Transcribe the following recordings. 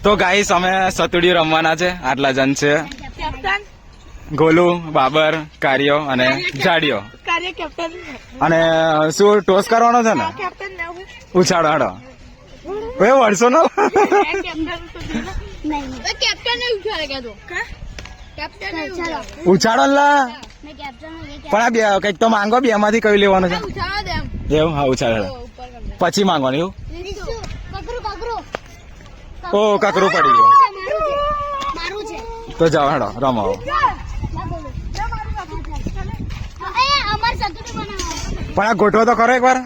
તો ગાઈસ અમે સતુડી રમવાના છે. આટલા જણ છે. કેપ્ટન? ગોલુ બાબર કાર્યો અને જાડિયો અને શું ટોસ કરવાનો છે ને? કેપ્ટન ને હાડો એ વર્ષો નો? લા. એ પણ આ બે કંઈક તો માંગો બે માંથી કયું લેવાનું છે? ઉઠાડો દે એમ. એવું? હા ઉછાળો તો ઉપર કરી દે. પછી માંગવાનું એવું? ઓ કાકરો પડી ગયું તો જાઓ હેડો રમો. ના બોલો. એ અમાર સતુડી બનાવો પણ આ ગોઠવો તો કરો એકવાર.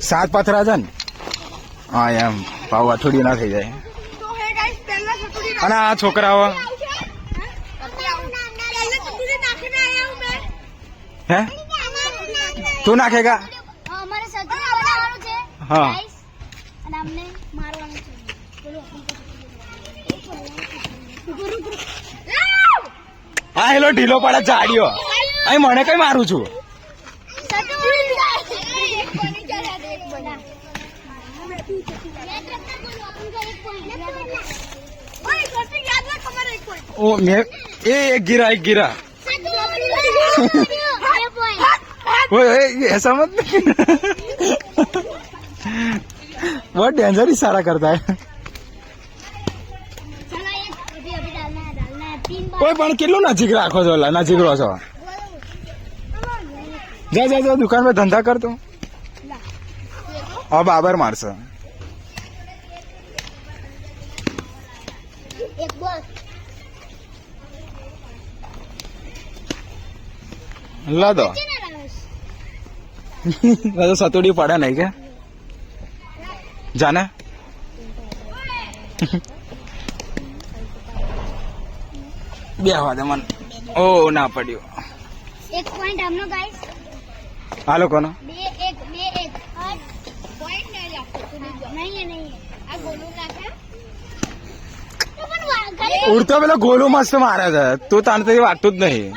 સાત પથરા છે ને. હા એમ. પાવ અઠવાડિયું ના થઈ જાય. અને આ છોકરાઓ. હું? તું નાખેગા બનાવવાનું છે હા. guys. અને અમને મારવાનું છે બોલો હા હેલો ઢીલો પડે જાડિયો અહીં મને કઈ મારું છું ઓય સતુડી યાદ રાખ અમારે એક point. ઓ મેં એ એક ગીરા એક ગીરા ओए ओए, ये ऐसा मत नहीं बहुत डेंजर इशारा करता है કોઈ પણ કેટલું નજીક રાખો છો નજીક રહો છો? જા જા જા દુકાન પર ધંધા કરતો હા બાબર મારશે. લા દો. સતુડી પડે નહીં કે? જાને? બે હવા દે મને. ઓ ના પડ્યું. એક પોઈન્ટ આમનો ગાઈસ આ લોકોનો? બે એક બે એક. Point નહીં લે, નહીં નહીં. આ ગોલું નાખે ઉડતો પેલો ગોલું મસ્ત મારે છે. તું તાને તો વાટતું જ નહીં.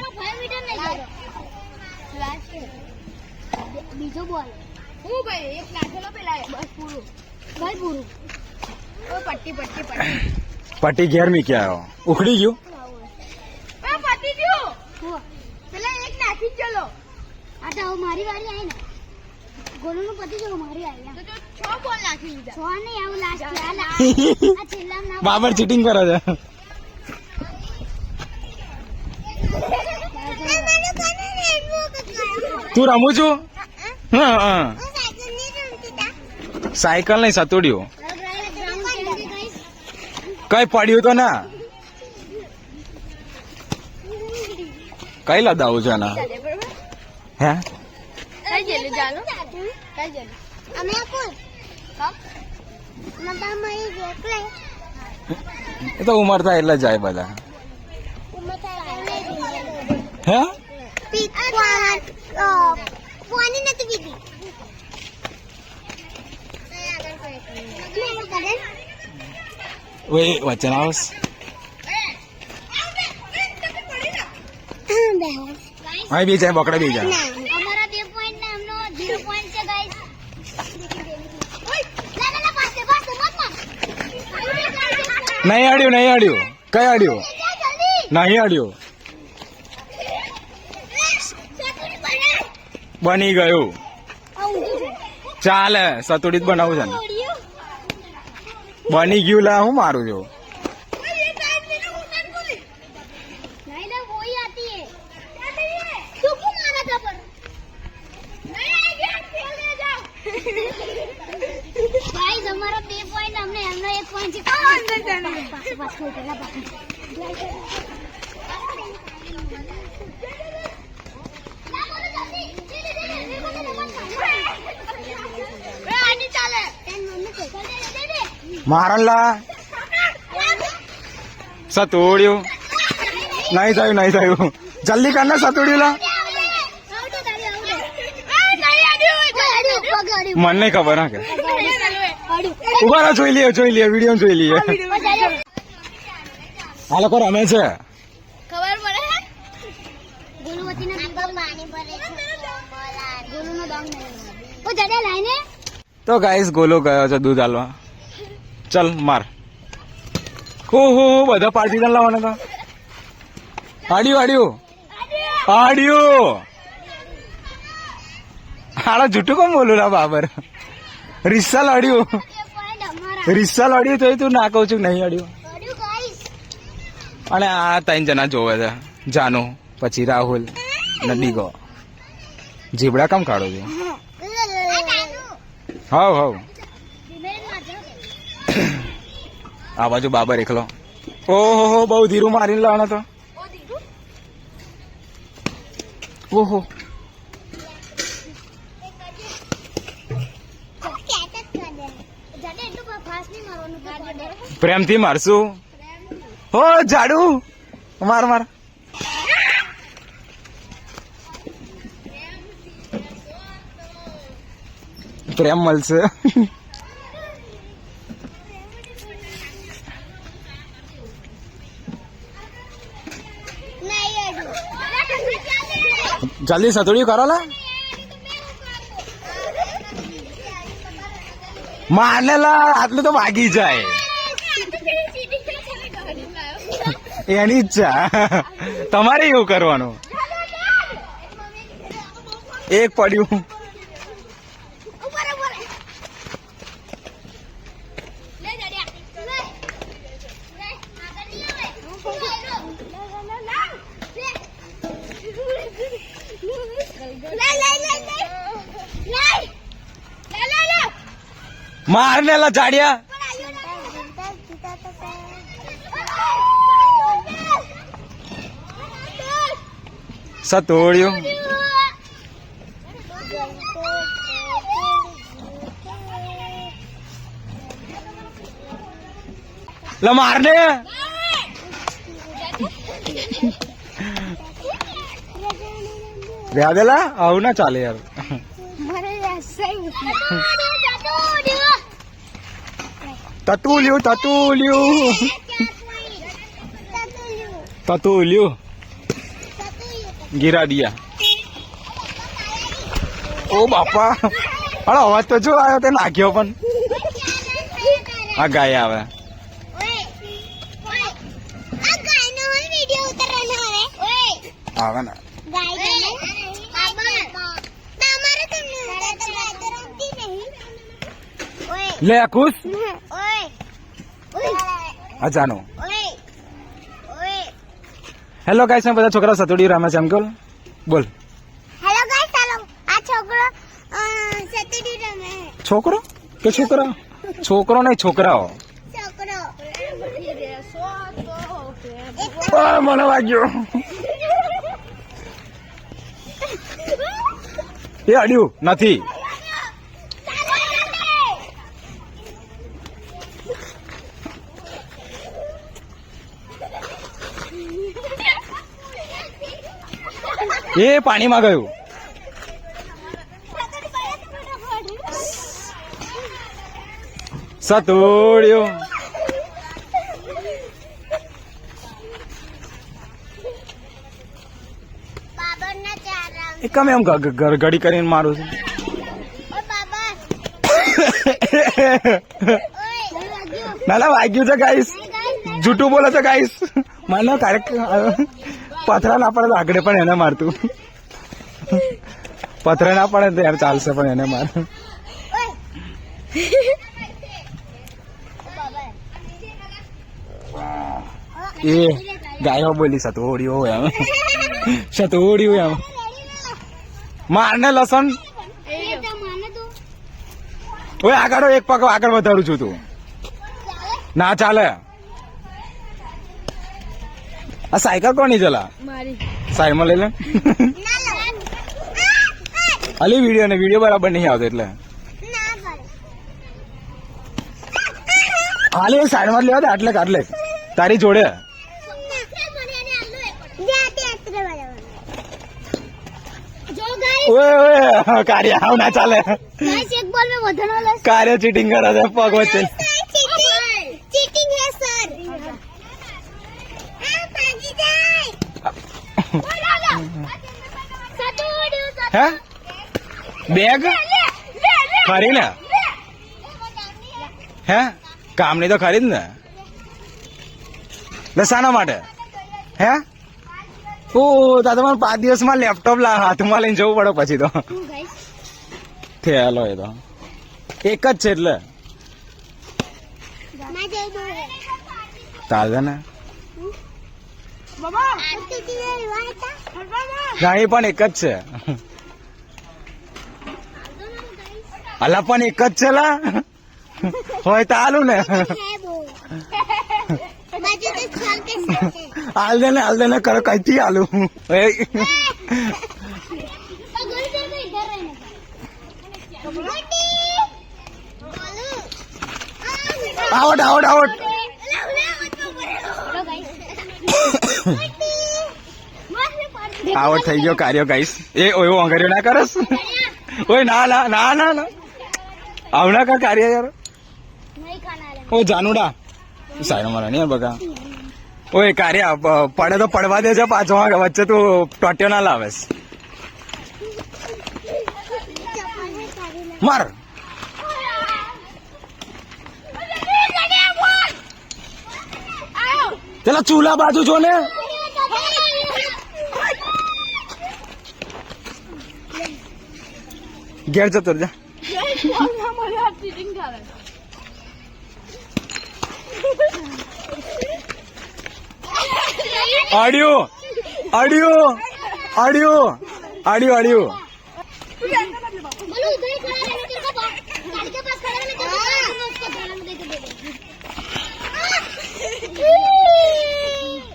બીજો બોલ. હું ભાઈ એક નાખેલો પેલા બસ પૂરું. ભાઈ પૂરું. પટ્ટી પટ્ટી પટ્ટી. પટ્ટી ઘેર મીકી આવ્યો. ઉખડી ગયું એ પટી ગયું હું જ ગયેલો આ તો મારી વારી આવી ને. ગોલુનું પતી જવું મારી આવી તો છ બોલ નાખી લીધા છ નહીં આવું લાસ્ટ આ છેલ્લા ના બાબર ચીટિંગ કરે છે. તું રમું છું? હા હા. સાયકલ નહીં સતુડ્યું. કઈ પડ્યું તો ના? કઈ લદાવું છે ના હે એ તો ઉમર થાય એટલે જાય બધા. હે? Wait, નથી પીધી ઓય અહીં બી જાય બકડા બે જાય. અમારા બે પોઈન્ટ ને એમનો પોઈન્ટ છે ગાઈસ નહીં અડ્યું નહીં અડ્યું કઈ અડ્યું નહીં અડ્યું બની ગયું. ચાલે સતુડી જ બનાવું છે બની ગયું લા હું મારું છું. મારણલા. સતોડ્યું. નહીં થયું નહીં થયું. જલ્દી કરના સતોડ્યું લા મને નહીં ખબર હા કે. ઊભા જોઈ લઈએ જોઈ લઈએ વીડિયો જોઈ લઈએ આ લોકો રમે છે. ખબર પડે તો ગાઈસ ગોલો ગયો છે દૂધ હાલવા ચલ માર. હો હો બધા પાર્ટી પાર્ટીદાર લાવવાના હતા આડ્યું આડ્યું. આડ્યું. હાડા જૂઠું કોણ બોલું ના બાબર? રિસ્સા લડ્યું રિસ્સા લડ્યું તો તું ના કહું છું નહીં અડ્યું અને આ ત્રણ જણા જોવે છે. જાનુ, પછી રાહુલ ને ડીગો. જીબડા કામ કાઢો છો? હાવ હાવ. આ બાજુ બાબર એકલો. ઓહો, હો, બહુ ધીરું મારીને લાવવાનો તો. ઓહો. પ્રેમથી મારશું. હો જાડુ! માર માર. પ્રેમ મળશે. જલ્દી સતોડી કરો લા. માને લા, આટલું તો વાગી જાય. એની ઈચ્છા તમારે એવું કરવાનું. એક પડ્યું. મારને લા જાડિયા. સતોડ્યું. લા મારને રહ્યા દેલા આવું ના ચાલે યાર. તતુલ્યું. તતુલ્યું. તતુલ્યું. ગીરા દિયા. ઓ બાપા. અરે અવાજ તો જો આવ્યો તે નાખ્યો પણ. આ ગાય આવે. આવે ને. લે ખુશ આ જાનો. હેલો ગાઈસ મેં બધા છોકરા સતોડી રામે છે એમ બોલ. હેલો ગાઈસ ચાલો આ છોકરો અ, સતુડી રમે છોકરો? કે છોકરા? છોકરો નહીં છોકરાઓ. છોકરો. મને વાગ્યો. એ અડ્યું નથી. એ પાણીમાં ગયું. સતોડ્યો. એ કમ એમ ગડગડી કરીને મારું છું. ના ના વાગ્યું છે ગાઈસ. જૂઠું બોલે છે ગાઈસ. મને કાર્યક્રમ પથરા ના પડે આગળ પણ એને મારતું. પથરા ના પડે તો યાર ચાલશે પણ એને મારે. એ ગાયો બોલી સતોડ્યો એમ સતોડ્યું એમ મારને લસણ. ઓય આગળ એક પગ આગળ વધારું છું તું. ના ચાલે. આ સાયકલ કોની ચલા? સાઈડમાં લઈ લે. અલી વીડિયો ને વીડિયો બરાબર નહીં આવતો એટલે. હાલે સાઈડમાં લેવા દે આટલે આટલે. તારી જોડે. ઓય ઓય કાર્ય આવ ના ચાલે. કાર્ય ચીટિંગ કરે છે પગ વચ્ચે. હે સર આ ભાગી જાય સતુડ્યું હે બેગ? ખરી ને હે? કામની તો ખરી જ ને. શાના માટે? હે? ઓ તા તમારે પાંચ દિવસમાં લેપટોપ લા હાથમાં લઈને જવું પડે પછી તો. થયેલો એ તો. એક જ છે એટલે. ચાલે ને? જાણી પણ એક જ છે. અલા, પણ એક જ છે હોય તો આલું ને. હાલ દે ને હાલ દે ને, કરો, કઈથી મોટી આવટ આવટ આવટ. આવટ થઈ ગયો કાર્યો ગાઈસ એ, ઓયો અંગર્યો ના કરસ? ઓય ના ના ના ના. યાર? નહીં ખાના રે ઓ જાનુડા. સાઈડ મારા નહીં બગા ઓય કાર્ય પડે તો પડવા દેજો પાછો વચ્ચે તું ટોટ્યો ના લાવેસ માર. પેલા ચૂલા બાજુ જો ને. ઘેર જતો જા આડિયો આડિયો આડિયો આડિયો આડિયો बोलो उधर ही खड़ा रहने तेरे को बा- गाड़ी के पास खड़ा रहने तेरे को बाहर में उसको थाला में देके दे दे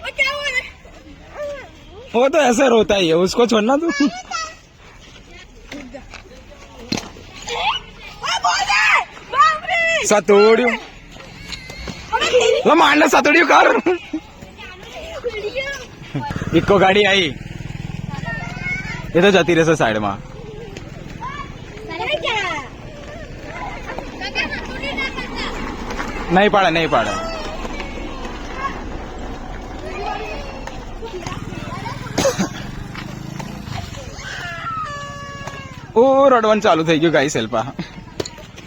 वो क्या हुआ रे वो तो ऐसे रोता ही है उसको छोड़ना तू સતોડ્યું લો માંડને સતોડ્યું કર ઇકો ગાડી આવી એ તો જતી રહેશે સાઈડમાં अरे क्या काका थोड़ी ना करता નહીં પાડે નહીં પાડે ઓ રડવાનું ચાલુ થઈ ગયું ગાઈ સેલ્પા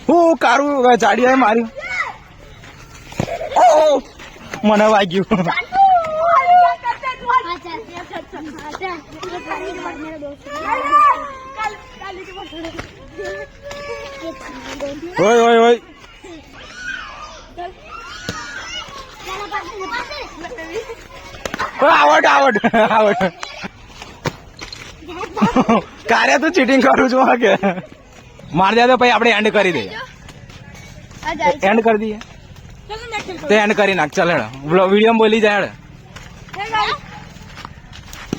હું કારું જાડીએ માર્યું. મને વાગ્યું. ઓય ઓય ઓય. આવડ આવડ આવડ કાર્ય તો ચીટિંગ કરું છું કે? માર દે તો પછી આપણે એન્ડ કરી દઈએ એન્ડ કરી દઈએ તે એન્ડ કરી નાખ ચાલ હેડ વિડીયો બોલી જાય હેડ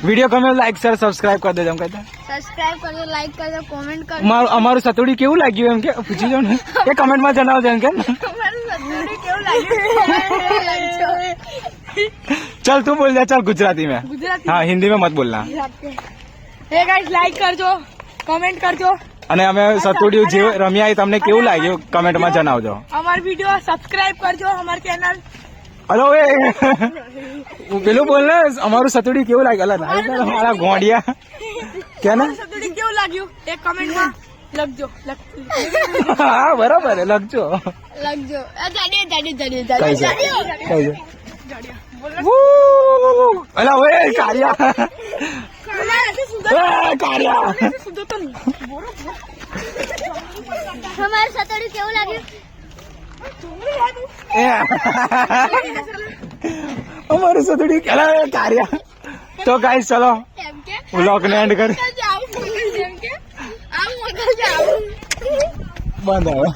વિડીયો ગમે લાઈક શેર સબસ્ક્રાઇબ કરી દેજો એમ કહેતા સબસ્ક્રાઇબ કરજો લાઈક કરજો કોમેન્ટ કરજો અમારું અમારું સતોડી કેવું લાગ્યું એમ કે પૂછી જાવ ને એ કમેન્ટમાં જણાવજો એમ કે તમારું સબસ્ક્રાઇબ કેવું લાગ્યું चल तू बोल जा चल गुजराती में ગુજરાતી हाँ हिंदी में मत बोलना હે ગાઈસ લાઈક કરજો કમેન્ટ કરજો અને અમે સતુડિયું જે રમ્યા એ તમને કેવું લાગ્યું? કમેન્ટમાં જણાવજો. અમાર વીડિયો સબસ્ક્રાઇબ કરજો અમાર ચેનલ હલો એ. પેલું બોલ ને અમારું સતુડી કેવું લાગ્યું? અલા ના, ના, મારા ગોંડિયા. કે ને સતુડી કેવું લાગ્યું? એ કમેન્ટમાં લખજો હા બરાબર લખજો. લખજો. અલા ઓય કારિયા. કારિયા. અમારું સતોડિયું કેવું લાગ્યું? અમારું સતોડિયું કેલા કાર્યા. તો કાઈ ચલો. બ્લોગ ને એન્ડ કરી. બંધ આવે.